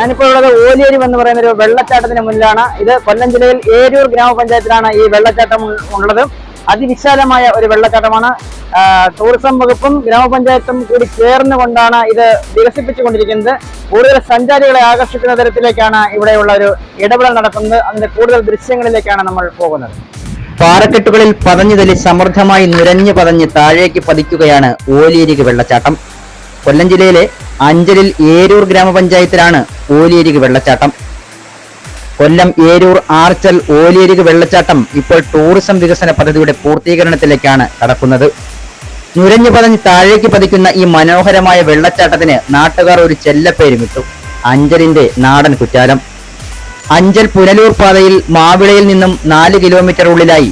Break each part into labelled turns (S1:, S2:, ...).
S1: ഞാനിപ്പോൾ ഉള്ളത് ഓലിയേരി എന്ന് പറയുന്ന ഒരു വെള്ളച്ചാട്ടത്തിന് മുന്നിലാണ്. ഇത് കൊല്ലം ജില്ലയിൽ ഏരൂർ ഗ്രാമപഞ്ചായത്തിലാണ് ഈ വെള്ളച്ചാട്ടം ഉള്ളത്. അതിവിശാലമായ ഒരു വെള്ളച്ചാട്ടമാണ്. ടൂറിസം വകുപ്പും ഗ്രാമപഞ്ചായത്തും കൂടി ചേർന്നുകൊണ്ടാണ് ഇത് വികസിപ്പിച്ചുകൊണ്ടിരിക്കുന്നത്. കൂടുതൽ സഞ്ചാരികളെ ആകർഷിക്കുന്ന തരത്തിലേക്കാണ് ഇവിടെയുള്ള ഒരു ഇടപെടൽ നടക്കുന്നത്. അതിന്റെ കൂടുതൽ ദൃശ്യങ്ങളിലേക്കാണ് നമ്മൾ പോകുന്നത്.
S2: പാറക്കെട്ടുകളിൽ പതഞ്ഞു തലി സമൃദ്ധമായി നുരഞ്ഞു പതഞ്ഞ് താഴേക്ക് പതിക്കുകയാണ് ഓലിയരിക വെള്ളച്ചാട്ടം. കൊല്ലം ജില്ലയിലെ അഞ്ചലിൽ ഏരൂർ ഗ്രാമപഞ്ചായത്തിലാണ് ഓലിയരിക് വെള്ളച്ചാട്ടം. കൊല്ലം ഏരൂർ ആർച്ചൽ ഓലിയരിക് വെള്ളച്ചാട്ടം ഇപ്പോൾ ടൂറിസം വികസന പദ്ധതിയുടെ പൂർത്തീകരണത്തിലേക്കാണ് കടക്കുന്നത്. നുരഞ്ഞു പതഞ്ഞ് താഴേക്ക് പതിക്കുന്ന ഈ മനോഹരമായ വെള്ളച്ചാട്ടത്തിന് നാട്ടുകാർ ഒരു ചെല്ലപ്പേരുമിട്ടു. അഞ്ചലിന്റെ നാടൻ കുറ്റാലം. അഞ്ചൽ പുനലൂർ പാതയിൽ മാവിളയിൽ നിന്നും നാല് കിലോമീറ്റർ ഉള്ളിലായി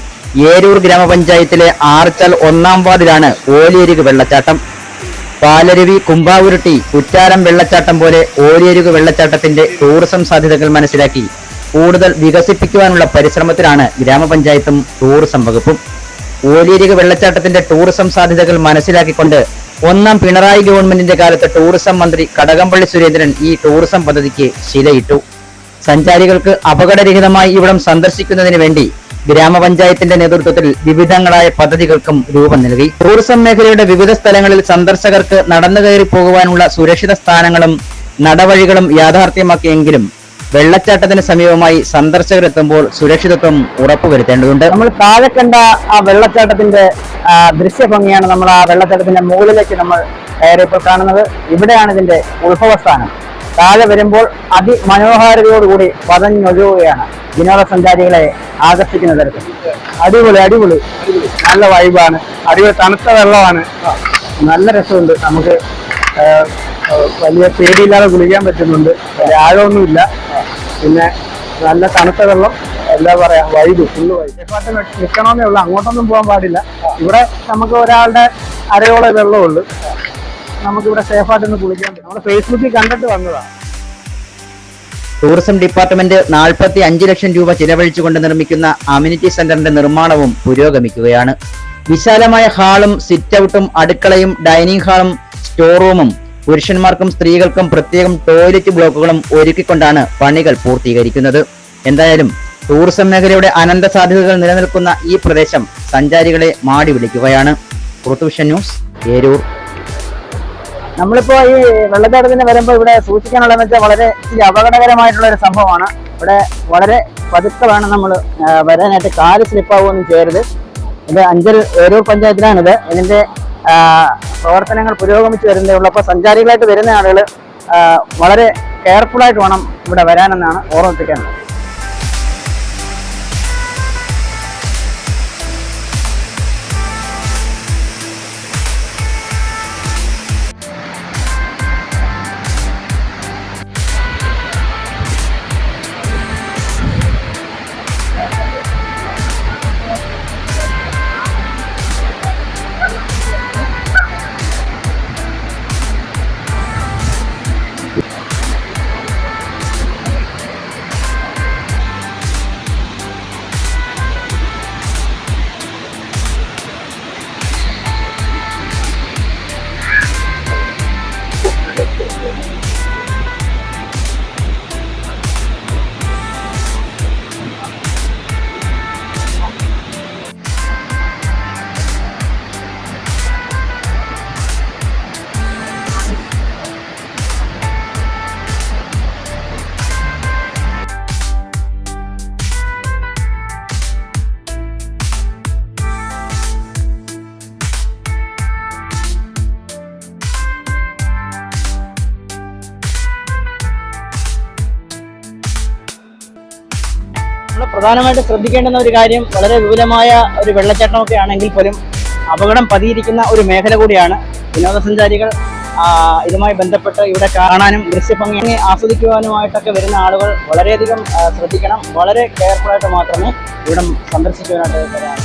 S2: ഏരൂർ ഗ്രാമപഞ്ചായത്തിലെ ആർച്ചൽ ഒന്നാം വാർഡിലാണ് ഓലിയരിക് വെള്ളച്ചാട്ടം. പാലരുവി കുമ്പാവുരുട്ടി കുറ്റാരം വെള്ളച്ചാട്ടം പോലെ ഓരിയരുക വെള്ളച്ചാട്ടത്തിന്റെ ടൂറിസം സാധ്യതകൾ മനസ്സിലാക്കി. കൂടുതൽ വികസിപ്പിക്കുവാനുള്ള പരിശ്രമത്തിലാണ് ഗ്രാമപഞ്ചായത്തും ടൂറിസം വകുപ്പും. ഓലിയരുക് വെള്ളച്ചാട്ടത്തിന്റെ ടൂറിസം സാധ്യതകൾ മനസ്സിലാക്കിക്കൊണ്ട് ഒന്നാം പിണറായി ഗവൺമെന്റിന്റെ കാലത്ത് ടൂറിസം മന്ത്രി കടകംപള്ളി സുരേന്ദ്രൻ ഈ ടൂറിസം പദ്ധതിക്ക് ശിലയിട്ടു. സഞ്ചാരികൾക്ക് അപകടരഹിതമായി ഇവിടം സന്ദർശിക്കുന്നതിന് വേണ്ടി ഗ്രാമപഞ്ചായത്തിന്റെ നേതൃത്വത്തിൽ വിവിധങ്ങളായ പദ്ധതികൾക്കും രൂപം നൽകി. ടൂറിസം മേഖലയുടെ വിവിധ സ്ഥലങ്ങളിൽ സന്ദർശകർക്ക് നടന്നു കയറി പോകുവാനുള്ള സുരക്ഷിത സ്ഥാനങ്ങളും നടവഴികളും യാഥാർത്ഥ്യമാക്കിയെങ്കിലും വെള്ളച്ചാട്ടത്തിന് സമീപമായി സന്ദർശകരെത്തുമ്പോൾ സുരക്ഷിതത്വം ഉറപ്പുവരുത്തേണ്ടതുണ്ട്.
S1: നമ്മൾ താഴെ കണ്ട ആ വെള്ളച്ചാട്ടത്തിന്റെ ദൃശ്യഭംഗിയാണ് നമ്മൾ ആ വെള്ളച്ചാട്ടത്തിന്റെ മുകളിലേക്ക് നമ്മൾ കയറിയപ്പോൾ കാണുന്നത്. ഇവിടെയാണ് ഇതിന്റെ ഉത്ഭവസ്ഥാനം. താഴെ വരുമ്പോൾ അതിമനോഹാരിതയോടുകൂടി പതഞ്ഞൊഴുകുകയാണ് വിനോദസഞ്ചാരികളെ ആകർഷിക്കുന്ന തരത്തിൽ. അടിപൊളി അടിപൊളി. നല്ല വൈബാണ് അടിപൊളി തണുത്ത വെള്ളമാണ്. നല്ല രസമുണ്ട്. നമുക്ക് വലിയ പേടിയില്ലാതെ കുളിക്കാൻ പറ്റുന്നുണ്ട്. ആഴമൊന്നുമില്ല. പിന്നെ നല്ല തണുത്ത വെള്ളം. എന്താ പറയാ വൈബ് ഫുള്ള് വൈബ് നിൽക്കണമെന്നേ ഉള്ളൂ. അങ്ങോട്ടൊന്നും പോകാൻ പാടില്ല. ഇവിടെ നമുക്ക് ഒരാളുടെ അരയോളം വെള്ളമുള്ളൂ. നമുക്കിവിടെ സേഫായിട്ട് ഒന്ന് കുളിക്കാൻ പറ്റും. നമ്മുടെ ഫേസ്ബുക്കിൽ കണ്ടിട്ട് വന്നതാണ്
S2: ടൂറിസം ഡിപ്പാർട്ട്മെന്റ് നാൽപ്പത്തി അഞ്ച് ലക്ഷം രൂപ ചിലവഴിച്ചുകൊണ്ട് നിർമ്മിക്കുന്ന അമ്യൂണിറ്റി സെന്ററിന്റെ നിർമ്മാണവും പുരോഗമിക്കുകയാണ്. വിശാലമായ ഹാളും സിറ്റ് ഔട്ടും അടുക്കളയും ഡൈനിങ് ഹാളും സ്റ്റോർ റൂമും പുരുഷന്മാർക്കും സ്ത്രീകൾക്കും പ്രത്യേകം ടോയ്ലറ്റ് ബ്ലോക്കുകളും ഒരുക്കിക്കൊണ്ടാണ് പണികൾ പൂർത്തീകരിക്കുന്നത്. എന്തായാലും ടൂറിസം മേഖലയുടെ അനന്ത സാധ്യതകൾ നിലനിൽക്കുന്ന ഈ പ്രദേശം സഞ്ചാരികളെ മാടി വിളിക്കുകയാണ്. ന്യൂസ് ഏരൂർ.
S1: നമ്മളിപ്പോ ഈ വെള്ളച്ചാട്ടത്തിന് വരുമ്പോൾ ഇവിടെ സൂക്ഷിക്കാനുള്ളതെന്ന് വെച്ചാൽ വളരെ ഇച്ചിരി അപകടകരമായിട്ടുള്ള ഒരു സംഭവമാണ്. ഇവിടെ വളരെ പതുക്കെ വേണം നമ്മൾ വരാനായിട്ട് കാൽ സ്ലിപ്പാവുകയൊന്നും ചെയ്യരുത്. ഇത് അഞ്ചൽ ഏരൂർ പഞ്ചായത്തിലാണിത്. ഇതിന്റെ പ്രവർത്തനങ്ങൾ പുരോഗമിച്ചു വരുന്നേ ഉള്ളൂ. സഞ്ചാരികളായിട്ട് വരുന്ന ആളുകൾ വളരെ കെയർഫുൾ ആയിട്ട് വേണം ഇവിടെ വരാനെന്നാണ് ഓർമ്മിപ്പിക്കാനുള്ളത് നമ്മൾ പ്രധാനമായിട്ട് ശ്രദ്ധിക്കേണ്ടുന്ന ഒരു കാര്യം വളരെ വിപുലമായ ഒരു വെള്ളച്ചാട്ടമൊക്കെ ആണെങ്കിൽ പോലും അപകടം പതിയിരിക്കുന്ന ഒരു മേഖല കൂടിയാണ് വിനോദസഞ്ചാരികൾ. ഇതുമായി ബന്ധപ്പെട്ട് ഇവിടെ കാണാനും ദൃശ്യഭംഗി ആസ്വദിക്കുവാനുമായിട്ടൊക്കെ വരുന്ന ആളുകൾ വളരെയധികം ശ്രദ്ധിക്കണം. വളരെ കെയർഫുൾ ആയിട്ട് മാത്രമേ ഇവിടം സന്ദർശിക്കുവാനായിട്ട് വരാൻ